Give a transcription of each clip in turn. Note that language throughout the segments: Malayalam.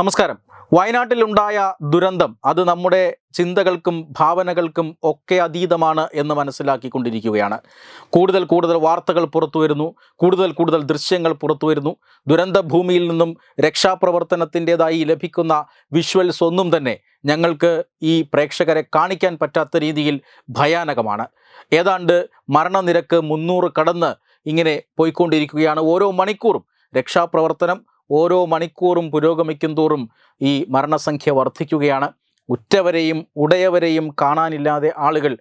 നമസ്കാരം. വയനാട്ടിലുണ്ടായ ദുരന്തം അത് നമ്മുടെ ചിന്തകൾക്കും ഭാവനകൾക്കും ഒക്കെ അതീതമാണ് എന്ന് മനസ്സിലാക്കിക്കൊണ്ടിരിക്കുകയാണ്. കൂടുതൽ കൂടുതൽ വാർത്തകൾ പുറത്തു വരുന്നു കൂടുതൽ കൂടുതൽ ദൃശ്യങ്ങൾ പുറത്തു വരുന്നു ദുരന്ത ഭൂമിയിൽ നിന്നും രക്ഷാപ്രവർത്തനത്തിന്റെതായി ലഭിക്കുന്ന വിഷ്വൽസ് ഒന്നും തന്നെ ഞങ്ങൾക്ക് ഈ പ്രേക്ഷകരെ കാണിക്കാൻ പറ്റാത്ത രീതിയിൽ ഭയാനകമാണ്. ഏതാണ്ട് മരണനിരക്ക് മുന്നൂറ് കടന്ന് ഇങ്ങനെ പോയിക്കൊണ്ടിരിക്കുകയാണ്. ഓരോ മണിക്കൂറും രക്ഷാപ്രവർത്തനം ഓരോ മണിക്കൂറും പുരോഗമിക്കും തോറും ഈ മരണസംഖ്യ വർദ്ധിക്കുകയാണ്. ഉറ്റവരെയും ഉടയവരെയും കാണാനില്ലാതെ ആളുകൾ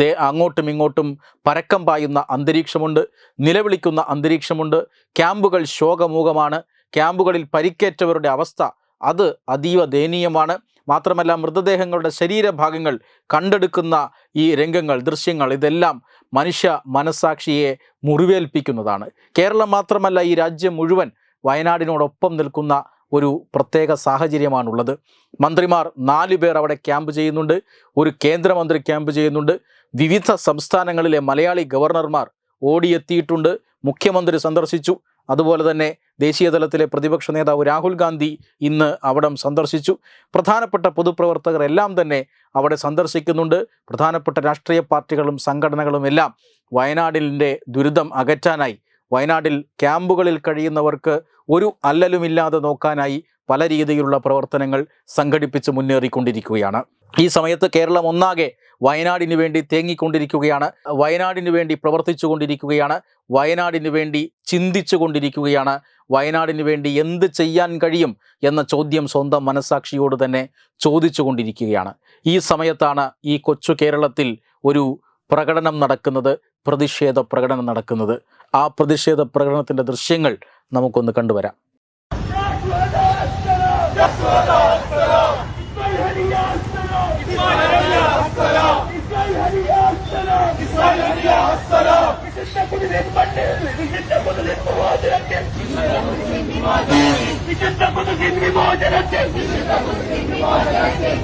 തേ അങ്ങോട്ടും ഇങ്ങോട്ടും പരക്കം പായുന്ന അന്തരീക്ഷമുണ്ട് നിലവിളിക്കുന്ന അന്തരീക്ഷമുണ്ട്. ക്യാമ്പുകൾ ശോകമൂകമാണ്. ക്യാമ്പുകളിൽ പരിക്കേറ്റവരുടെ അവസ്ഥ അത് അതീവ ദയനീയമാണ്. മാത്രമല്ല മൃതദേഹങ്ങളുടെ ശരീരഭാഗങ്ങൾ കണ്ടെടുക്കുന്ന ഈ രംഗങ്ങൾ ദൃശ്യങ്ങൾ ഇതെല്ലാം മനുഷ്യ മനസാക്ഷിയെ മുറിവേൽപ്പിക്കുന്നതാണ്. കേരളം മാത്രമല്ല ഈ രാജ്യം മുഴുവൻ വയനാടിനോടൊപ്പം നിൽക്കുന്ന ഒരു പ്രത്യേക സാഹചര്യമാണുള്ളത്. മന്ത്രിമാർ നാലു പേർ അവിടെ ക്യാമ്പ് ചെയ്യുന്നുണ്ട്. ഒരു കേന്ദ്രമന്ത്രി ക്യാമ്പ് ചെയ്യുന്നുണ്ട്. വിവിധ സംസ്ഥാനങ്ങളിലെ മലയാളി ഗവർണർമാർ ഓടിയെത്തിയിട്ടുണ്ട്. മുഖ്യമന്ത്രി സന്ദർശിച്ചു. അതുപോലെ തന്നെ ദേശീയതലത്തിലെ പ്രതിപക്ഷ നേതാവ് രാഹുൽ ഗാന്ധി ഇന്ന് അവിടം സന്ദർശിച്ചു. പ്രധാനപ്പെട്ട പൊതുപ്രവർത്തകർ എല്ലാം തന്നെ അവിടെ സന്ദർശിക്കുന്നുണ്ട്. പ്രധാനപ്പെട്ട രാഷ്ട്രീയ പാർട്ടികളും സംഘടനകളും എല്ലാം വയനാടിന്റെ ദുരിതം അകറ്റാനായി വയനാട്ടിൽ ക്യാമ്പുകളിൽ കഴിയുന്നവർക്ക് ഒരു അല്ലലുമില്ലാതെ നോക്കാനായി പല രീതിയിലുള്ള പ്രവർത്തനങ്ങൾ സംഘടിപ്പിച്ച് മുന്നേറിക്കൊണ്ടിരിക്കുകയാണ്. ഈ സമയത്ത് കേരളം ഒന്നാകെ വയനാടിനു വേണ്ടി തേങ്ങിക്കൊണ്ടിരിക്കുകയാണ്. വയനാടിനു വേണ്ടി പ്രവർത്തിച്ചു കൊണ്ടിരിക്കുകയാണ് വയനാടിന് വേണ്ടി ചിന്തിച്ചു കൊണ്ടിരിക്കുകയാണ് വയനാടിന് വേണ്ടി എന്ത് ചെയ്യാൻ കഴിയും എന്ന ചോദ്യം സ്വന്തം മനസാക്ഷിയോട് തന്നെ ചോദിച്ചു കൊണ്ടിരിക്കുകയാണ് ഈ സമയത്താണ് ഈ കൊച്ചു കേരളത്തിൽ ഒരു പ്രകടനം നടക്കുന്നത് പ്രതിഷേധ പ്രകടനം നടക്കുന്നത്. ആ പ്രതിഷേധ പ്രകടനത്തിന്റെ ദൃശ്യങ്ങൾ നമുക്കൊന്ന് കണ്ടുവരാം.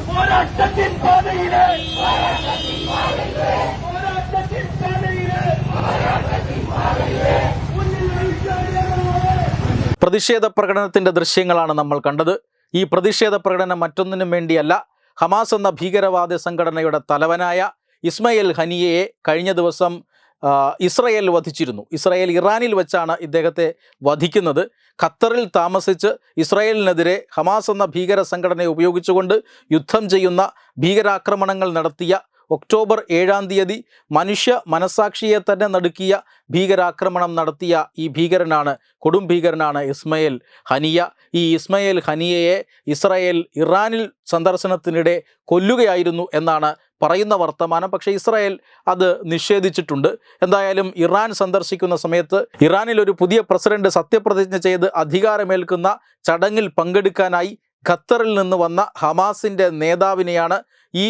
പോരാട്ടത്തിൻ പാതയിലെ പോരാട്ടത്തിൻ പാതയിലെ മുന്നിൽ നയിക്കാനാണ് പ്രതിഷേധ പ്രകടനത്തിന്റെ ദൃശ്യങ്ങളാണ് നമ്മൾ കണ്ടത്. ഈ പ്രതിഷേധ പ്രകടനം മറ്റൊന്നിനും വേണ്ടിയല്ല ഹമാസ് എന്ന ഭീകരവാദ സംഘടനയുടെ തലവനായ ഇസ്മയിൽ ഹനിയയെ കഴിഞ്ഞ ദിവസം ഇസ്രയേൽ വധിച്ചിരുന്നു. ഇസ്രയേൽ ഇറാനിൽ വെച്ചാണ് ഇദ്ദേഹത്തെ വധിക്കുന്നത്. ഖത്തറിൽ താമസിച്ച് ഇസ്രയേലിനെതിരെ ഹമാസ് എന്ന ഭീകര സംഘടനയെ ഉപയോഗിച്ചുകൊണ്ട് യുദ്ധം ചെയ്യുന്ന ഭീകരാക്രമണങ്ങൾ നടത്തിയ ഒക്ടോബർ ഏഴാം തീയതി മനുഷ്യ മനസാക്ഷിയെ തന്നെ നടുക്കിയ ഭീകരാക്രമണം നടത്തിയ ഈ ഭീകരനാണ് കൊടും ഭീകരനാണ് ഇസ്മയിൽ ഹനിയ. ഈ ഇസ്മയിൽ ഹനിയയെ ഇസ്രായേൽ ഇറാനിൽ സന്ദർശനത്തിനിടെ കൊല്ലുകയായിരുന്നു എന്നാണ് പറയുന്ന വർത്തമാനം. പക്ഷേ ഇസ്രായേൽ അത് നിഷേധിച്ചിട്ടുണ്ട്. എന്തായാലും ഇറാൻ സന്ദർശിക്കുന്ന സമയത്ത് ഇറാനിൽ ഒരു പുതിയ പ്രസിഡന്റ് സത്യപ്രതിജ്ഞ ചെയ്ത് അധികാരമേൽക്കുന്ന ചടങ്ങിൽ പങ്കെടുക്കാനായി ഖത്തറിൽ നിന്ന് വന്ന ഹമാസിന്റെ നേതാവിനെയാണ് ഈ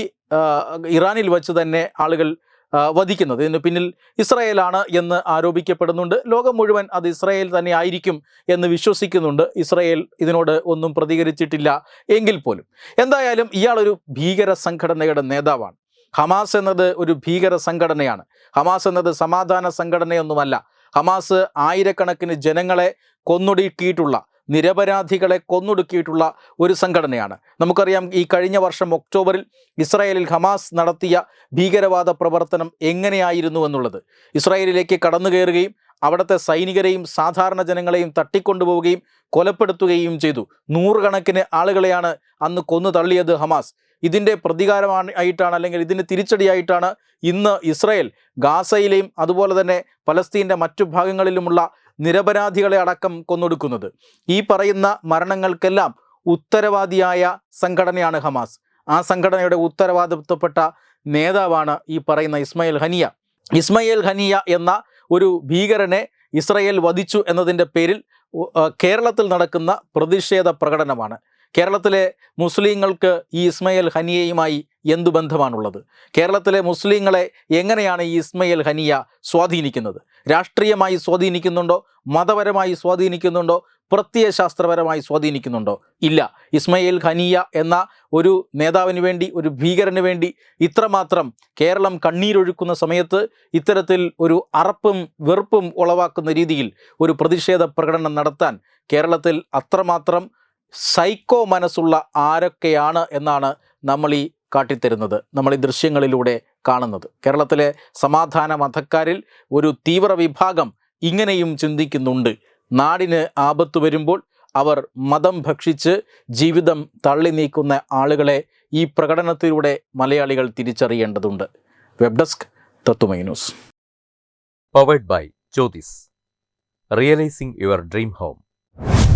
ഇറാനിൽ വച്ച് തന്നെ ആളുകൾ വധിക്കുന്നത്. ഇതിന് പിന്നിൽ ഇസ്രായേലാണ് എന്ന് ആരോപിക്കപ്പെടുന്നുണ്ട്. ലോകം മുഴുവൻ അത് ഇസ്രായേൽ തന്നെ ആയിരിക്കും എന്ന് വിശ്വസിക്കുന്നുണ്ട്. ഇസ്രായേൽ ഇതിനോട് ഒന്നും പ്രതികരിച്ചിട്ടില്ല എങ്കിൽ പോലും. എന്തായാലും ഇയാളൊരു ഭീകര സംഘടനയുടെ നേതാവാണ്. ഹമാസ് എന്നത് ഒരു ഭീകര സംഘടനയാണ്. ഹമാസ് എന്നത് സമാധാന സംഘടനയൊന്നുമല്ല. ഹമാസ് ആയിരക്കണക്കിന് ജനങ്ങളെ കൊന്നൊടുക്കിയിട്ടുള്ള നിരപരാധികളെ കൊന്നൊടുക്കിയിട്ടുള്ള ഒരു സംഘടനയാണ്. നമുക്കറിയാം ഈ കഴിഞ്ഞ വർഷം ഒക്ടോബറിൽ ഇസ്രായേലിൽ ഹമാസ് നടത്തിയ ഭീകരവാദ പ്രവർത്തനം എങ്ങനെയായിരുന്നു എന്നുള്ളത്. ഇസ്രായേലിലേക്ക് കടന്നു കയറുകയും അവിടുത്തെ സൈനികരെയും സാധാരണ ജനങ്ങളെയും തട്ടിക്കൊണ്ടുപോവുകയും കൊലപ്പെടുത്തുകയും ചെയ്തു. നൂറുകണക്കിന് ആളുകളെയാണ് അന്ന് കൊന്നു തള്ളിയത് ഹമാസ്. ഇതിന്റെ പ്രതികാരമാണ് ആയിട്ടാണ് അല്ലെങ്കിൽ ഇതിന് തിരിച്ചടിയായിട്ടാണ് ഇന്ന് ഇസ്രയേൽ ഗാസയിലെയും അതുപോലെ തന്നെ പലസ്തീന്റെ മറ്റു ഭാഗങ്ങളിലുമുള്ള നിരപരാധികളെ അടക്കം കൊന്നൊടുക്കുന്നത്. ഈ പറയുന്ന മരണങ്ങൾക്കെല്ലാം ഉത്തരവാദിയായ സംഘടനയാണ് ഹമാസ്. ആ സംഘടനയുടെ ഉത്തരവാദിത്വപ്പെട്ട നേതാവാണ് ഈ പറയുന്ന ഇസ്മയിൽ ഹനിയ. ഇസ്മയിൽ ഹനിയ എന്ന ഒരു ഭീകരനെ ഇസ്രയേൽ വധിച്ചു എന്നതിന്റെ പേരിൽ കേരളത്തിൽ നടക്കുന്ന പ്രതിഷേധ പ്രകടനമാണ്. കേരളത്തിലെ മുസ്ലിങ്ങൾക്ക് ഈ ഇസ്മയിൽ ഹനിയയുമായി എന്തു ബന്ധമാണുള്ളത്? കേരളത്തിലെ മുസ്ലിങ്ങളെ എങ്ങനെയാണ് ഈ ഇസ്മയിൽ ഹനിയ സ്വാധീനിക്കുന്നത്? രാഷ്ട്രീയമായി സ്വാധീനിക്കുന്നുണ്ടോ? മതപരമായി സ്വാധീനിക്കുന്നുണ്ടോ? പ്രത്യയശാസ്ത്രപരമായി സ്വാധീനിക്കുന്നുണ്ടോ? ഇല്ല. ഇസ്മയിൽ ഖനിയ എന്ന ഒരു നേതാവിന് വേണ്ടി ഒരു ഭീകരന് വേണ്ടി ഇത്രമാത്രം കേരളം കണ്ണീരൊഴുക്കുന്ന സമയത്ത് ഇത്തരത്തിൽ ഒരു അറപ്പും വെറുപ്പും ഉളവാക്കുന്ന രീതിയിൽ ഒരു പ്രതിഷേധ പ്രകടനം നടത്താൻ കേരളത്തിൽ അത്രമാത്രം സൈക്കോ മനസ്സുള്ള ആരൊക്കെയാണ് എന്നാണ് നമ്മൾ ഈ കാട്ടിത്തരുന്നത് നമ്മൾ ഈ ദൃശ്യങ്ങളിലൂടെ കാണുന്നത്. കേരളത്തിലെ സമാധാന മതക്കാരിൽ ഒരു തീവ്ര വിഭാഗം ഇങ്ങനെയും ചിന്തിക്കുന്നുണ്ട്. നാടിന് ആപത്ത് വരുമ്പോൾ അവർ മതം ഭക്ഷിച്ച് ജീവിതം തള്ളി നീക്കുന്ന ആളുകളെ ഈ പ്രകടനത്തിലൂടെ മലയാളികൾ തിരിച്ചറിയേണ്ടതുണ്ട്. വെബ് ഡെസ്ക് തത്തുമൈ news. Powered by Jyothis realising your dream home.